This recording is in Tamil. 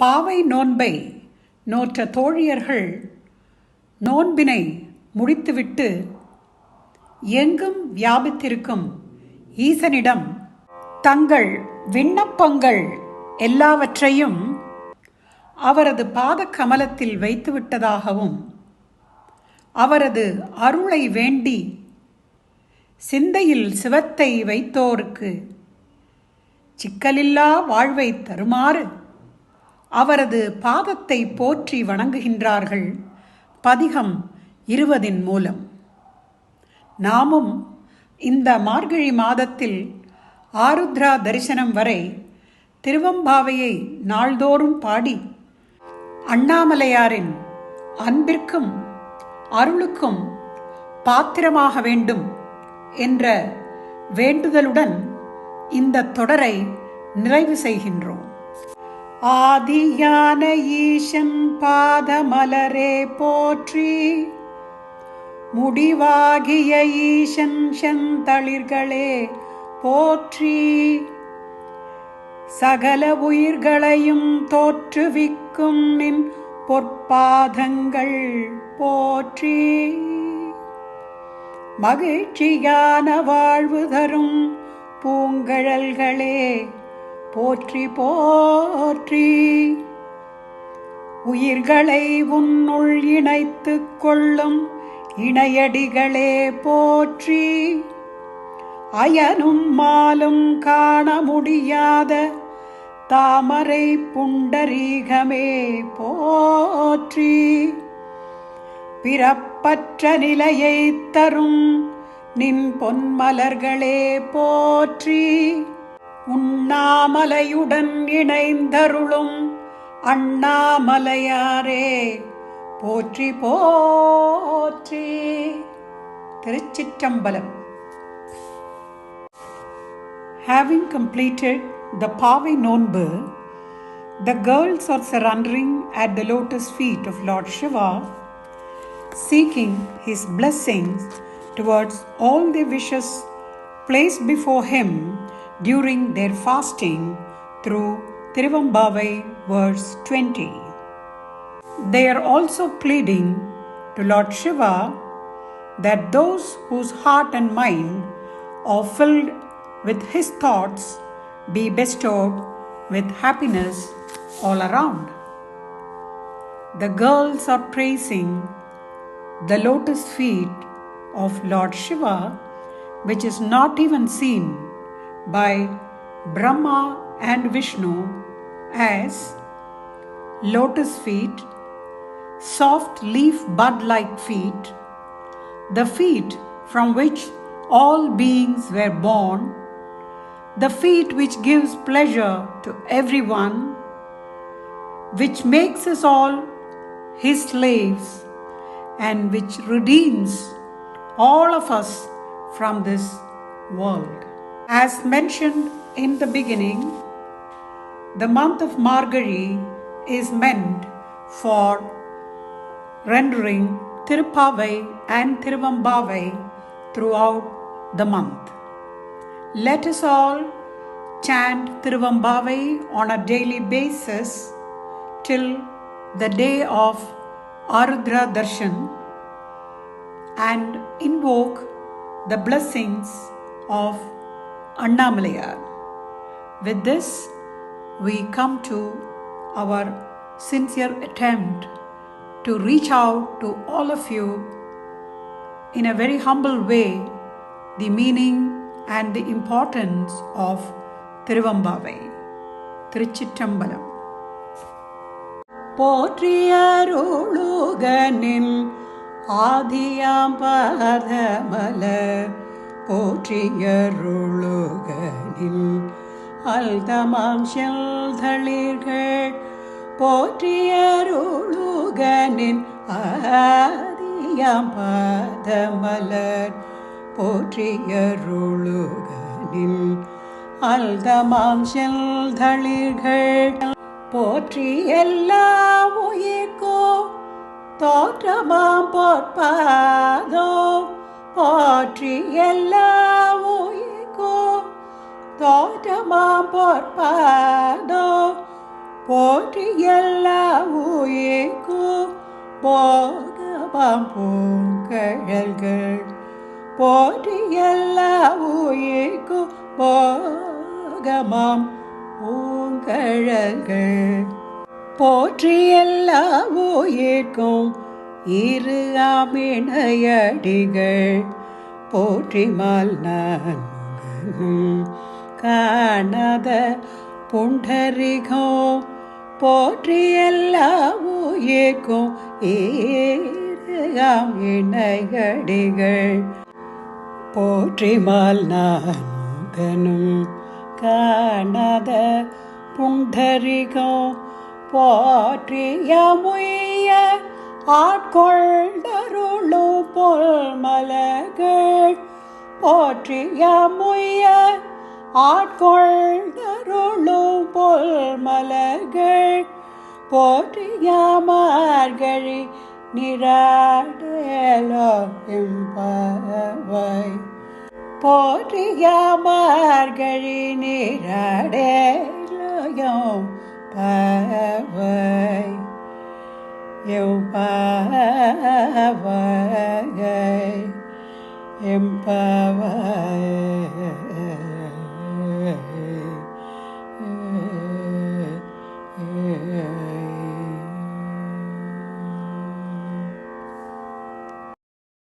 பாவை நோன்பை நோற்ற தோழியர்கள் நோன்பினை முடித்துவிட்டு எங்கும் வியாபித்திருக்கும் ஈசனிடம் தங்கள் விண்ணப்பங்கள் எல்லாவற்றையும் அவரது பாத கமலத்தில் வைத்துவிட்டதாகவும் அவரது அருளை வேண்டி சிந்தையில் சிவத்தை வைத்தோருக்கு சிக்கலில்லா வாழ்வை தருமாறு அவரது பாதத்தை போற்றி வணங்குகின்றார்கள். பதிகம் இருவதின் மூலம். நாமும் இந்த மார்கழி மாதத்தில் ஆருத்ரா தரிசனம் வரை திருவம்பாவையை நாள்தோறும் பாடி அண்ணாமலையாரின் அன்பிற்கும் அருளுக்கும் பாத்திரமாக வேண்டும் என்ற வேண்டுதலுடன் இந்த தொடரை நிறைவு செய்கின்றோம். ஆதியான ஈசன் பாதமலரே போற்றி. முடிவாகிய ஈசன் செந்தளிர்களே போற்றி. சகல உயிர்களையும் தோற்றுவிக்கும் நின் பொற்பாதங்கள் போற்றி. மகிழ்ச்சியான வாழ்வு தரும் பூங்கழல்களே போற்றி போற்றி. உயிர்களை உன்னுள் இணைத்துக் கொள்ளும் இணையடிகளே போற்றி. அயனும் மாலும் காண முடியாத தாமரை புண்டரீகமே போற்றி. பிறப்பற்ற நிலையை தரும் நின் பொன்மலர்களே போற்றி. உண்ணாமலையுடன் இணைந்தருளும் அண்ணாமலையாரே போற்றி போற்றி திருச்சிற்றம்பலம் Having completed the Pave Nonbu, the girls are surrendering at the lotus feet of Lord Shiva, seeking his blessings towards all their wishes placed before him during their fasting through Tiruvambavai verse 20. They are also pleading to Lord Shiva that those whose heart and mind are filled with his thoughts be bestowed with happiness all around. The girls are praising the lotus feet of Lord Shiva, which is not even seen by Brahma and Vishnu as lotus feet, soft leaf bud like feet, the feet from which all beings were born, the feet which gives pleasure to everyone, which makes us all his slaves, and which redeems all of us from this world. As mentioned in the beginning, the month of Margari is meant for rendering Tirupavai and Tiruvambavai throughout the month. Let us all chant Tiruvambavai on a daily basis till the day of Arudra Darshan and invoke the blessings of Annamalayar. With this, we come to our sincere attempt to reach out to all of you in a very humble way the meaning and the importance of Tiruvambavai. Trichittambalam. போற்றியருளுகனின் ஆதியாம் பாதமலர் போற்றியருளுகனில் அல்தமாம் செல்தளிர்கள் போற்றியருளுகனின் ஆதியாம் பாதமலர் போற்றியருளுகனில் அல்தமாம் செல்தளிர்கள் போற்றி எல்லா உயிர்க்கோ தோற்றமாம் போற்பாதோ ஆற்றி எல்லா உயிர்க்கோ தோற்றமாம் பொற்பாதோ போற்றி எல்லா உயிர்க்கும் போகமாம் பூங்கழல்கள். போற்றி எல்லா உயிர்க்கும் போகமாம் பூங்கழல்கள். போற்றி எல்லா உயிர்க்கும் இரு ஆமிணையடிகள் போற்றிமால் நான் காணாத புண்டரிகோ போற்றி எல்லா உயிர்க்கும் ஈராம் இணையடிகள் போற்றிமால் நான் முகனும் காணாத புண்டரிகோ போற்றிய முய்ய ஆட்கொண்டருளும் பொல் மலகள் போற்றிய முய ஆட்கொண்டருளும் பொல் மலகள் போற்றிய மார்கழி நிராடலோ போற்றிய மார்கழி நிரா uh,